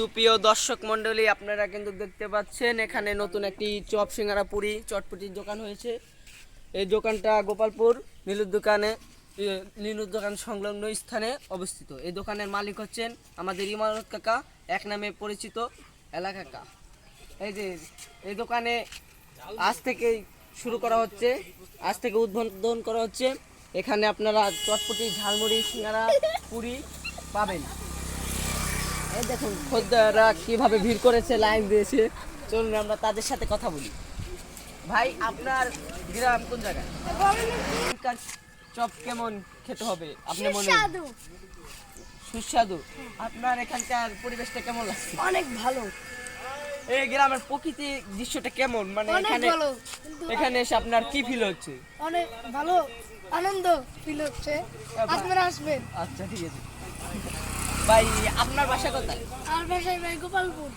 সুপ্রিয় দর্শক মণ্ডলী, আপনারা কিন্তু দেখতে পাচ্ছেন, এখানে নতুন একটি চপ সিঙ্গারা পুরি, চটপটির দোকান হয়েছে। এই দোকানটা গোপালপুর, নীলুর দোকানে নীলুর দোকান সংলগ্ন স্থানে অবস্থিত। এই দোকানের মালিক হচ্ছেন আমাদের ইমারত কাকা, এক নামে পরিচিত এলাকা কাকা। এই যে, এই দোকানে আজ থেকে শুরু করা হচ্ছে, আজ থেকে উদ্বোধন করা হচ্ছে। এখানে আপনারা চটপটি, ঝালমুড়ি, সিঙ্গারা, পুরি পাবেন। দেখুন খদ্দেররা কীভাবে ভিড় করেছে লাইন দিয়েছে। চলুন আমরা তাদের সাথে কথা বলি। ভাই আপনার গ্রাম কোন জায়গায়? চপ কেমন খেতে হবে আপনি মনে সুস্বাদু। আপনার এখানকার পরিবেশটা কেমন লাগছে? অনেক ভালো। এই গ্রামের প্রকৃতি দৃশ্যটা কেমন? মানে এখানে এখানে এসে আপনার কি ফিল হচ্ছে? অনেক ভালো। আনন্দ ফিল হচ্ছে। আপনারা আসবেন। আচ্ছা ঠিক আছে। ভাই আপনার বাসা কোথায়? আর ভাষায় ভাই গোপালপুর।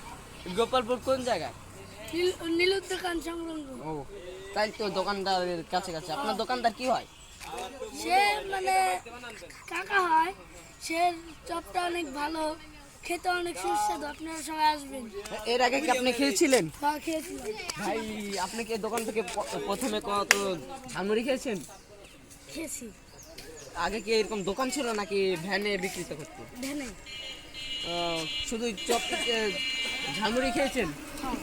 গোপালপুর কোন জায়গায়? নীল- নীলুর দোকান সংলগ্ন। ও তাই তো দোকানদারের কাছে কাছে। আপনার দোকানদার কি হয়? সে মানে কাকা হয় সে চপটা অনেক ভালো খেতে অনেক সুস্বাদু আপনারা সবাই আসবেন। এর আগে কি আপনি খেয়েছিলেন? বা খেয়েছিলাম। ভাই আপনি কি দোকান থেকে প্রথমে কত ঝালমুড়ি খেয়েছেন? খেয়েছি। আগে কি এরকম দোকান ছিল নাকি ভ্যানে বিক্রিত করতো? আহ, শুধু চপ ঝালমুড়ি খেয়েছেন? হ্যাঁ।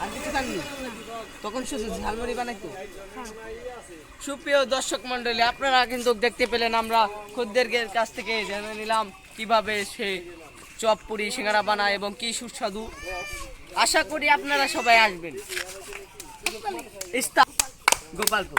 আর কিছু খাননি? তখন শুধু ঝালমুড়ি বানাইতো? হ্যাঁ। সুপ্রিয় দর্শক মন্ডলী আপনারা কিন্তু দেখতে পেলেন আমরা খদ্দেরদের কাছ থেকে জেনে নিলাম কীভাবে সে চপ পুরি সিঙ্গারা বানায় এবং কি সুস্বাদু। আশা করি আপনারা সবাই আসবেন। গোপালপুর।